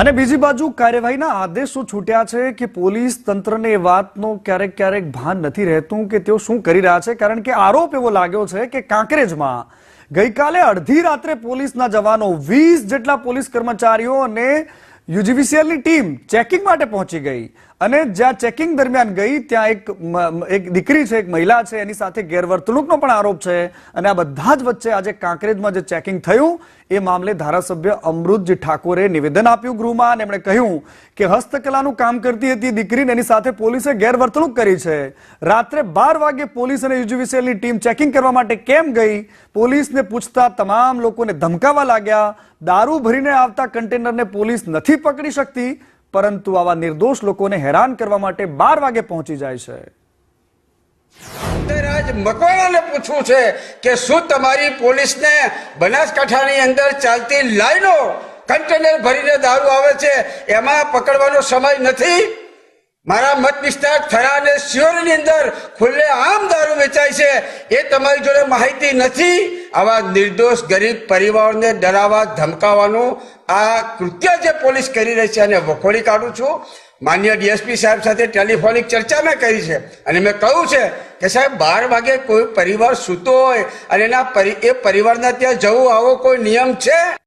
અને બીજી બાજુ કાર્યવાહીના આદેશો છૂટ્યા છે કે પોલીસ તંત્રને એ વાતનો ક્યારેક ક્યારેક ભાન નથી રહેતું કે તેઓ શું કરી રહ્યા છે, કારણ કે આરોપ એવો લાગ્યો છે કે કાંકરેજમાં ગઈકાલે અડધી રાત્રે પોલીસના જવાનો વીસ જેટલા પોલીસ કર્મચારીઓ અને યુજીવીસીએલની ટીમ ચેકિંગ માટે પહોંચી ગઈ અને જ્યાં ચેકિંગ દરમિયાન ગઈ, ત્યાં એક એક દીકરી છે, એક મહિલા છે, એની સાથે ગેરવર્તણૂકનો પણ આરોપ છે અને આ બધા જ વચ્ચે આજે કાંકરેજમાં જે ચેકિંગ થયું, એ મામલે ધારાસભ્ય અમૃતજી ઠાકોરે નિવેદન આપ્યું ગૃહમાં અને એમણે કહ્યું કે હસ્તકલાનું કામ કરતી હતી દીકરીને એની સાથે પોલીસે ગેરવર્તણૂક કરી છે. રાત્રે બાર વાગે પોલીસ અને યુજીવીસીએલની ટીમ ચેકિંગ કરવા માટે કેમ ગઈ? પોલીસને પૂછતા તમામ લોકોને ધમકાવા લાગ્યા. દારૂ ભરીને આવતા કન્ટેનરને પોલીસ નથી પકડી શકતી, પરંતુ આવા નિર્દોષ લોકોને હેરાન કરવા માટે બાર વાગે પહોંચી જાય છે. મકવાણાને પૂછવું છે કે શું તમારી પોલીસને બનાસકાંઠાની અંદર ચાલતી લાઈનો કન્ટેનર ભરીને દારૂ આવે છે, એમાં પકડવાનો સમય નથી? મારા મત વિસ્તાર થરા અને સિયોરની અંદર ખુલ્લે આમ દારૂ વેચાય છે, એ તમારી જોડે માહિતી નથી? આવા નિર્દોષ, ગરીબ પરિવારને ડરાવવા, ધમકાવવાનું આ કૃત્ય જે પોલીસ કરી રહી છે અને વખોડી કાઢું છું. માન્ય ડીએસપી સાહેબ સાથે ટેલિફોનિક ચર્ચા મેં કરી છે અને મેં કહ્યું છે કે સાહેબ, બાર વાગે કોઈ પરિવાર સૂતો હોય અને એના એ પરિવારના ત્યાં જવું આવો કોઈ નિયમ છે?